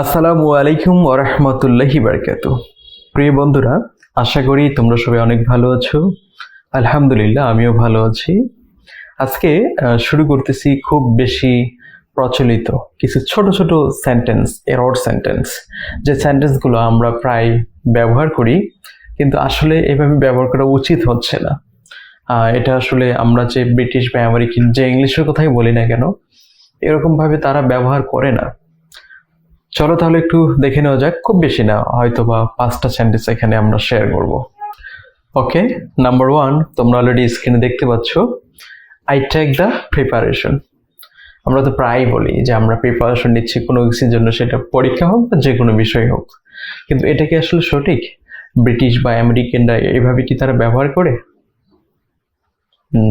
আসসালামু আলাইকুম ওরহমতুল্লাহি বারকাতু প্রিয় বন্ধুরা, আশা করি তোমরা সবাই অনেক ভালো আছো। আলহামদুলিল্লাহ, আমিও ভালো আছি। আজকে শুরু করতেছি খুব বেশি প্রচলিত কিছু ছোট ছোট সেন্টেন্স এরর সেন্টেন্স যে সেন্টেন্সগুলো আমরা প্রায় ব্যবহার করি, কিন্তু আসলে এভাবে ব্যবহার করা উচিত হচ্ছে না। এটা আসলে আমরা যে ব্রিটিশ বা আমেরিকান যে ইংলিশের কথাই বলি না কেন, এরকমভাবে তারা ব্যবহার করে না। চলো তাহলে একটু দেখে নেওয়া যাক, খুব বেশি না হয়তো বা পাঁচটা সেন্টেন্স এখানে আমরা শেয়ার করব। ওকে নাম্বার ওয়ান তোমরা অলরেডি স্ক্রিনে দেখতে পাচ্ছ আই টেক দ্য প্রিপারেশন আমরা তো প্রায়ই বলি যে আমরা প্রিপারেশন নিচ্ছি, কোনো কিছুর জন্য সেটা পরীক্ষা হোক বা যে কোনো বিষয় হোক। কিন্তু এটা কি আসলে সঠিক? ব্রিটিশ বা আমেরিকানরা এইভাবে কি তারা ব্যবহার করে?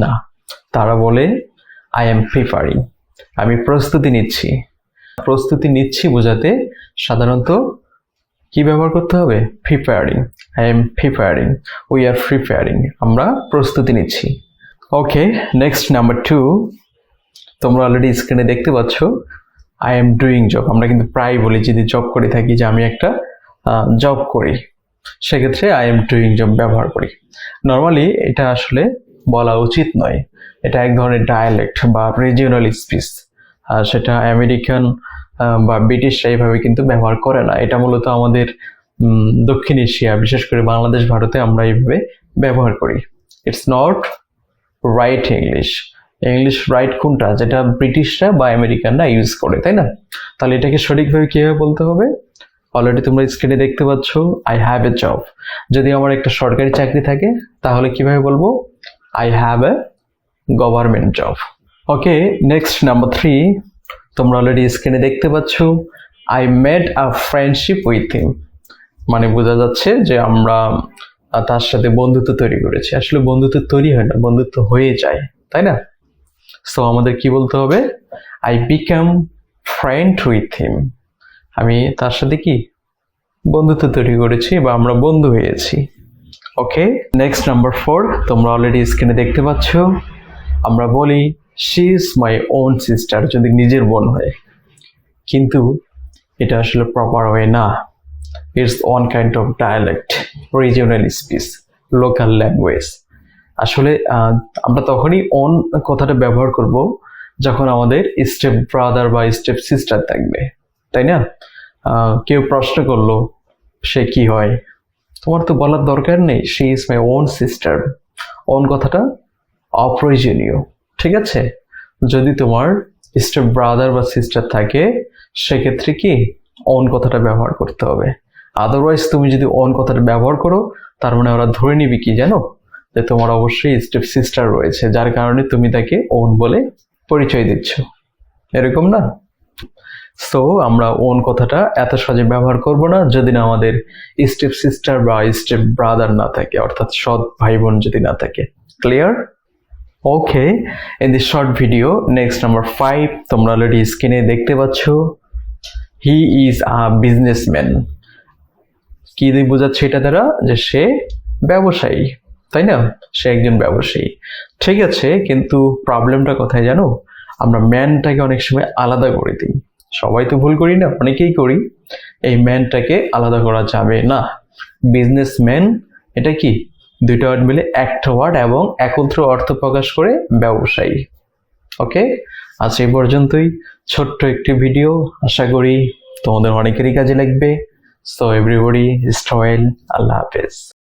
না। তারা বলে আই এম প্রিপারিং আমি প্রস্তুতি নিচ্ছি। প্রস্তুতি নিচ্ছি বোঝাতে, সাধারণত কি ব্যবহার করতে হবে? Preparing I am preparing we are preparing আমরা প্রস্তুতি নিচ্ছি। ওকে নেক্সট নাম্বার টু তোমরা অলরেডি স্ক্রিনে দেখতে পাচ্ছ আই এম ডুইং জব আমরা কিন্তু প্রায় বলি যদি জব করে থাকি, যে আমি একটা জব করি। সেক্ষেত্রে আই এম ডুইং জব ব্যবহার করি। নর্মালি এটা আসলে বলা উচিত নয়। এটা এক ধরনের ডায়ালেক্ট বা রিজিওনাল স্পিচ আর সেটা আমেরিকান বা ব্রিটিশরা এইভাবে কিন্তু ব্যবহার করে না। এটা মূলত আমাদের দক্ষিণ এশিয়া, বিশেষ করে বাংলাদেশ, ভারতে আমরা এইভাবে ব্যবহার করি। It's not right English English right কোনটা? যেটা ব্রিটিশরা বা আমেরিকানরা ইউজ করে, তাই না? তাহলে এটাকে সঠিকভাবে কীভাবে বলতে হবে? অলরেডি তোমরা স্ক্রিনে দেখতে পাচ্ছ আই হ্যাভ এ জব যদি আমার একটা সরকারি চাকরি থাকে, তাহলে কীভাবে বলব? I have a government job okay next number three তোমরা অলরেডি স্ক্রিনে দেখতে পাচ্ছ I made a friendship with him মানে বোঝা যাচ্ছে যে আমরা তার সাথে বন্ধুত্ব তৈরি করেছি। আসলে বন্ধুত্ব তৈরি হয় না, বন্ধুত্ব হয়ে যায়, তাই না? সো আমাদের কি বলতে হবে? I become friend with him আমি তার সাথে কি? বন্ধুত্ব তৈরি করেছি বা আমরা বন্ধু হয়েছি। ওকে নেক্সট নাম্বার ফোর তোমরা অলরেডি স্ক্রিনে দেখতে পাচ্ছ। আমরা বলি she is my own sister যদি নিজের বোন হয়। কিন্তু এটা আসলে প্রপার ওয়ে না। It's one kind of dialect regional speech local language আসলে আমরা তখনই অন কথাটা ব্যবহার করব যখন আমাদের স্টেপ ব্রাদার বা স্টেপ সিস্টার থাকবে। তাই না? কেউ প্রশ্ন করল, সে কি হয়? তোমার তো বলার দরকার নেই। She is my own sister own কথাটা অপ্রয়োজনীয়। ঠিক আছে? যদি তোমার স্টেপ ব্রাদার বা সিস্টার থাকে, সেক্ষেত্রে কি অন কথাটা ব্যবহার করতে হবে? আদারওয়াইজ তুমি যদি অন কথাটা ব্যবহার করো, তার মানে ওরা ধরে নিবি কি জানো? যে তোমার অবশ্যই স্টেপ সিস্টার রয়েছে, যার কারণে তুমি তাকে ওন বলে পরিচয় দিচ্ছ। এরকম না? সো আমরা ওন কথাটা এত সহজে ব্যবহার করব না, যদি না আমাদের স্টেপ সিস্টার বা স্টেপ ব্রাদার না থাকে, অর্থাৎ সৎ ভাই বোন যদি না থাকে। Clear okay in this short video next number five তোমরা অলরেডি স্ক্রিনে দেখতে পাচ্ছ হি ইজ আ বিজনেসম্যান কি দিয়ে বোঝাচ্ছে এটা দ্বারা যে সে ব্যবসায়ী, তাই না? সে একজন ব্যবসায়ী। ঠিক আছে, কিন্তু প্রবলেমটা কোথায় জানো? আমরা ম্যানটাকে অনেক সময় আলাদা করে দিই। সবাই তো ভুল করি না, অনেকেই করি। এই ম্যানটাকে আলাদা করা যাবে না। বিজনেসম্যান এটা কি? দুইটা ওয়ার্ড মিলে একটা ওয়ার্ড এবং একত্র অর্থ প্রকাশ করে ব্যবসায়ী। ওকে আজ এই পর্যন্তই। ছোট্ট একটি ভিডিও আশা করি তোমাদের অনেকেরই কাজে লাগবে। সো এভরিবডি স্টয়েল আল্লাহ হাফেজ।